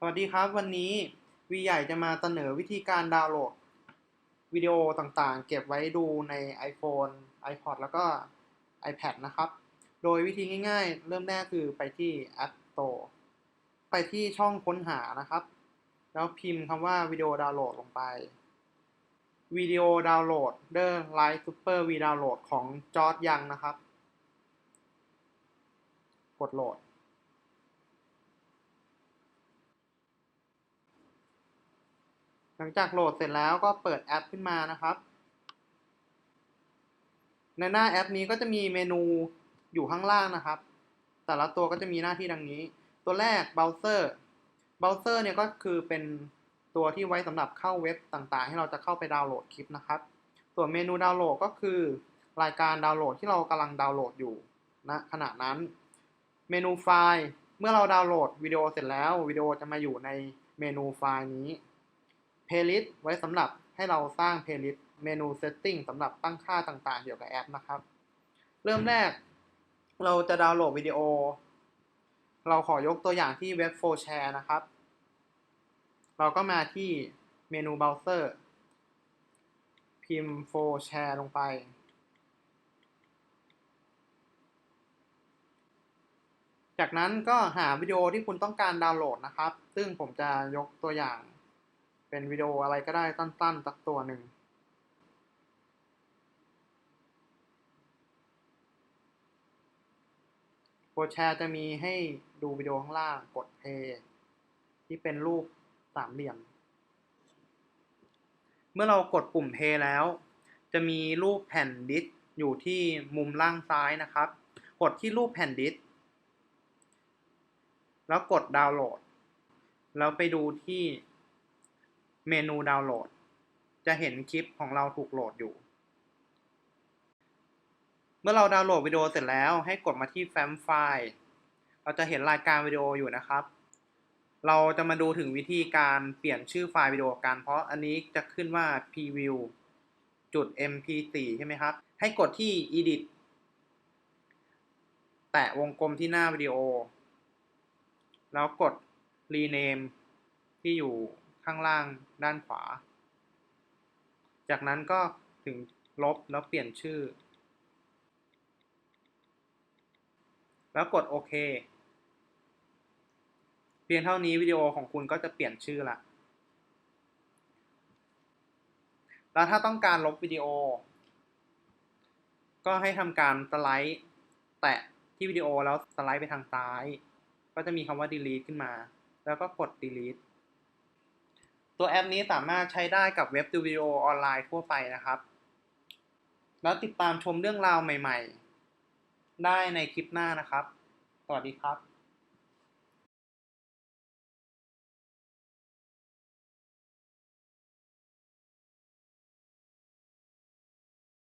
สวัสดีครับวันนี้วีใหญ่จะมาเสนอวิธีการดาวน์โหลดวิดีโอต่างๆ เก็บไว้ดูใน iPhone iPod แล้วก็ iPad นะครับ โดยวิธีง่าย ๆ เริ่มแรกคือไปที่ App Store ไปที่ช่องค้นหานะครับ แล้วพิมพ์คำว่าวิดีโอดาวน์โหลดลงไปวิดีโอดาวน์โหลดเดอร์ไลท์ซูเปอร์วีดาวโหลดของจอร์ดยังนะครับ กดโหลด หลังจากโหลดเสร็จแล้วก็เปิดแอปขึ้นมานะครับ ในหน้าแอปนี้ก็จะมีเมนูอยู่ข้างล่างนะครับ แต่ละตัวก็จะมีหน้าที่ดังนี้ ตัวแรกเบราว์เซอร์เบราว์เซอร์เนี่ยก็คือเป็นตัวที่ไว้สำหรับเข้าเว็บต่างๆ ให้เราจะเข้าไปดาวน์โหลดคลิปนะครับ ส่วนเมนูดาวน์โหลดก็คือ รายการดาวน์โหลดที่เรากำลังดาวน์โหลดอยู่ณขณะนั้น เมนูไฟล์ เมื่อเราดาวน์โหลดวิดีโอเสร็จแล้ววิดีโอจะมาอยู่ในเมนูไฟล์นี้ Playlist ไว้สำหรับให้เราสร้าง Playlist เมนู Setting สำหรับตั้งค่าต่างๆ เกี่ยวกับแอปนะครับ เริ่มแรก เราจะดาวน์โหลดวิดีโอ เราขอยกตัวอย่างที่เว็บ 4share นะครับ เราก็มาที่เมนูเบราว์เซอร์ พิมพ์ 4share ลงไปจากนั้นก็หาวิดีโอที่คุณต้องการดาวน์โหลดนะครับ ซึ่งผมจะยกตัวอย่าง เป็นวิดีโออะไรก็ได้สั้นๆสักตัวหนึ่ง โปรแชร์จะมีให้ดูวิดีโอข้างล่างกดเพย์ที่เป็นรูปสามเหลี่ยม เมื่อเรากดปุ่มเพย์แล้ว จะมีรูปแผ่นดิสก์อยู่ที่มุมล่างซ้ายนะครับ กดที่รูปแผ่นดิสก์แล้วกดดาวน์โหลด แล้วไปดูที่ เมนูดาวน์โหลด จะเห็นคลิปของเราถูกโหลดอยู่ เมื่อเราดาวน์โหลดวิดีโอเสร็จแล้วให้กดมาที่แฟ้มไฟล์ เราจะเห็นรายการวิดีโออยู่นะครับ เราจะมาดูถึงวิธีการเปลี่ยนชื่อไฟล์วิดีโอกัน เพราะอันนี้จะขึ้นว่า preview จุด mp4 ใช่ไหมครับ ให้กดที่ edit แตะวงกลมที่หน้าวิดีโอ แล้วกด rename ที่อยู่ ข้างล่างด้านขวา จากนั้นก็ถึงลบแล้วเปลี่ยนชื่อ แล้วกดโอเค เพียงเท่านี้วิดีโอของคุณก็จะเปลี่ยนชื่อละ แล้วถ้าต้องการลบวิดีโอ ก็ให้ทำการสไลด์แตะที่วิดีโอแล้วสไลด์ไปทางซ้าย ก็จะมีคำว่า delete ขึ้นมา แล้วก็กด delete ตัวแอปนี้สามารถใช้ได้กับเว็บดูวิดีโอออนไลน์ทั่วไปนะครับ แล้วติดตามชมเรื่องราวใหม่ ๆ ได้ในคลิปหน้านะครับ สวัสดีครับ